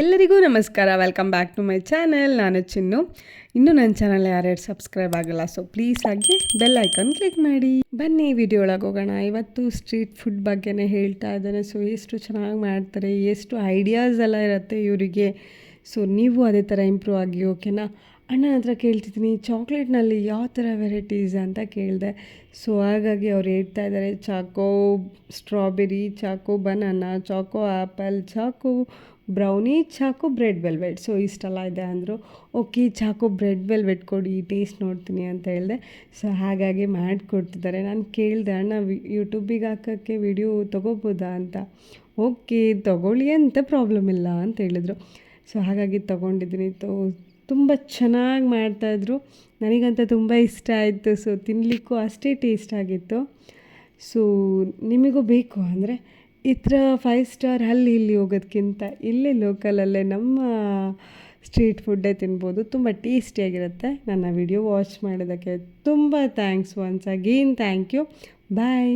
ಎಲ್ಲರಿಗೂ ನಮಸ್ಕಾರ. Welcome back to my channel ನಾನು ಚಿನ್ನು. ಇನ್ನೂ ನನ್ನ ಚಾನಲ್ ಯಾರ್ಯಾರು ಸಬ್ಸ್ಕ್ರೈಬ್ ಆಗಲ್ಲ ಸೊ ಪ್ಲೀಸ್ ಆಗಿ ಬೆಲ್ ಐಕಾನ್ ಕ್ಲಿಕ್ ಮಾಡಿ. ಬನ್ನಿ ವಿಡಿಯೋ ಒಳಗೆ ಹೋಗೋಣ. ಇವತ್ತು ಸ್ಟ್ರೀಟ್ ಫುಡ್ ಬಗ್ಗೆನೇ ಹೇಳ್ತಾ ಇದ್ದೇನೆ. ಸೊ ಎಷ್ಟು ಚೆನ್ನಾಗಿ ಮಾಡ್ತಾರೆ, ಎಷ್ಟು ಐಡಿಯಾಸ್ ಎಲ್ಲ ಇರುತ್ತೆ ಇವರಿಗೆ. ಸೊ ನೀವು ಅದೇ ಥರ ಇಂಪ್ರೂವ್ ಆಗಿ ಓಕೆನಾ ಅಣ್ಣನ ಹತ್ರ ಕೇಳ್ತಿದ್ದೀನಿ, ಚಾಕ್ಲೇಟ್ನಲ್ಲಿ ಯಾವ ಥರ ವೆರೈಟೀಸ್ ಅಂತ ಕೇಳಿದೆ. ಸೊ ಹಾಗಾಗಿ ಅವ್ರು ಹೇಳ್ತಾ ಇದ್ದಾರೆ, choco strawberry, choco banana, choco apple choco brownie, choco bread velvet. So ಇಷ್ಟೆಲ್ಲ ಇದೆ ಅಂದರು, ಓಕೆ, ಚಾಕೋ ಬ್ರೆಡ್ ವೆಲ್ವೆಟ್ ಕೊಡಿ, ಟೇಸ್ಟ್ ನೋಡ್ತೀನಿ ಅಂತ ಹೇಳಿದೆ. ಸೊ ಹಾಗಾಗಿ ಮಾಡಿಕೊಡ್ತಿದ್ದಾರೆ. ನಾನು ಕೇಳಿದೆ, ಅಣ್ಣ ಯೂಟ್ಯೂಬಿಗೆ ಹಾಕೋಕ್ಕೆ ವಿಡಿಯೋ ತೊಗೋಬೋದಾ ಅಂತ? ಓಕೆ, ತೊಗೊಳ್ಳಿ ಅಂತ ಪ್ರಾಬ್ಲಮ್ ಇಲ್ಲ ಅಂತ ಹೇಳಿದರು. ಸೊ ಹಾಗಾಗಿ ತೊಗೊಂಡಿದ್ದೀನಿ. ತೋ ತುಂಬ ಚೆನ್ನಾಗಿ ಮಾಡ್ತಾಯಿದ್ರು ನನಗಂತ ತುಂಬ ಇಷ್ಟ ಆಯಿತು. ಸೊ ತಿನ್ನಲಿಕ್ಕೂ ಅಷ್ಟೇ ಟೇಸ್ಟ್ ಆಗಿತ್ತು. ಸೊ, ನಿಮಗೂ ಬೇಕು ಅಂದರೆ ಈ ಥರ ಫೈವ್ ಸ್ಟಾರ್ ಅಲ್ಲಿ ಇಲ್ಲಿ ಹೋಗೋದಕ್ಕಿಂತ ಇಲ್ಲೇ ಲೋಕಲಲ್ಲೇ ನಮ್ಮ ಸ್ಟ್ರೀಟ್ ಫುಡ್ಡೇ ತಿನ್ಬೋದು. ತುಂಬ ಟೇಸ್ಟಿಯಾಗಿರುತ್ತೆ ನನ್ನ ವಿಡಿಯೋ ವಾಚ್ ಮಾಡೋದಕ್ಕೆ ತುಂಬ thanks once again thank you bye